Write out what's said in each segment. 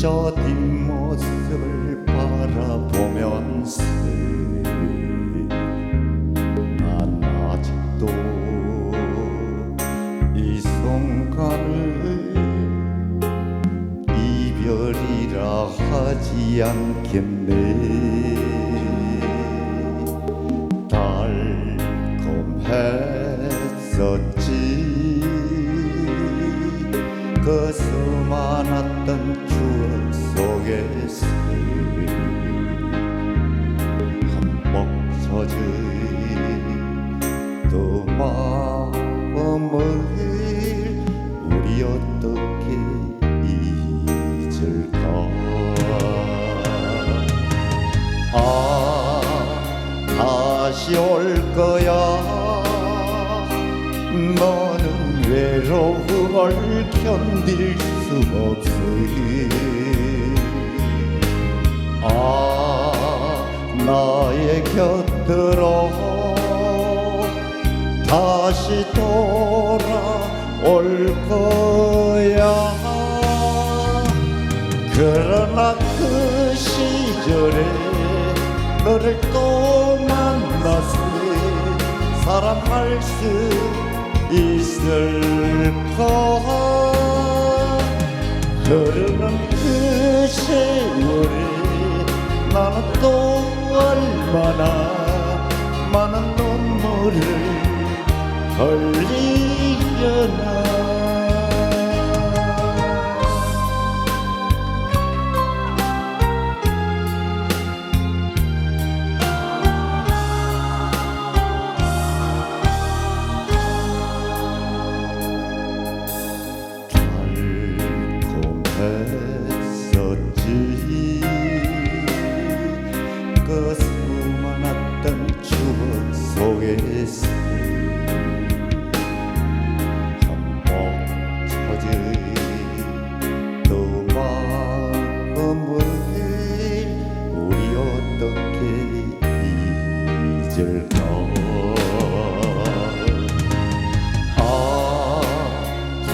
저 뒷모습을 바라보면서 난 아직도 이 순간을 이별이라 하지 않겠네 그 수많았던 추억 속에서 한복 젖은 그 마음을 우리 어떻게 잊을까? 아 다시 올 거야. 너는 외로움을 견딜 수 없으니. 아 나의 곁으로 다시 돌아올 거야. 그러나 그 시절에 너를 또 만났으니 사랑할 수 있을까? 흐르는 그 세월에 나는 또 얼마나 많은 눈물을 흘리려나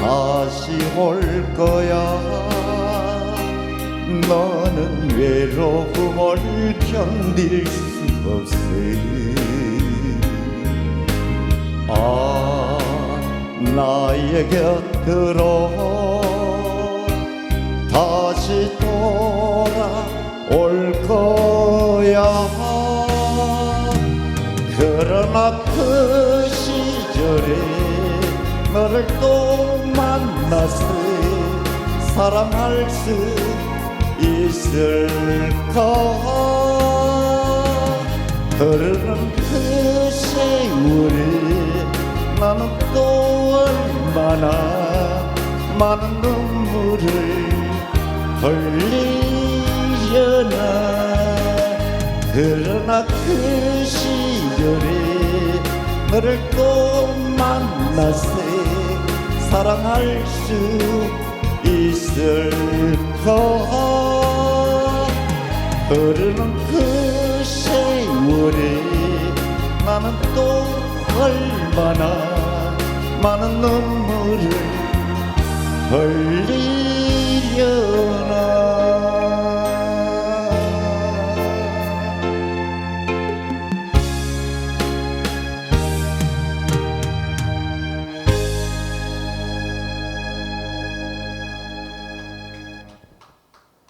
다시 올 거야. 너는 외로움을 견딜 수 없어 아 나의 곁으로 다시 돌아올 거야. 그러나 그 시절에 너를 또 만났을 사랑할 수 있을까 흐르는 그 세월에 나는 또 얼마나 많은 눈물을 흘리려나. 그러나 그 시절에 너를 또 만났을 사랑할 수 있을까 흐르는 그 세월에 나는 또 얼마나 많은 눈물을 흘리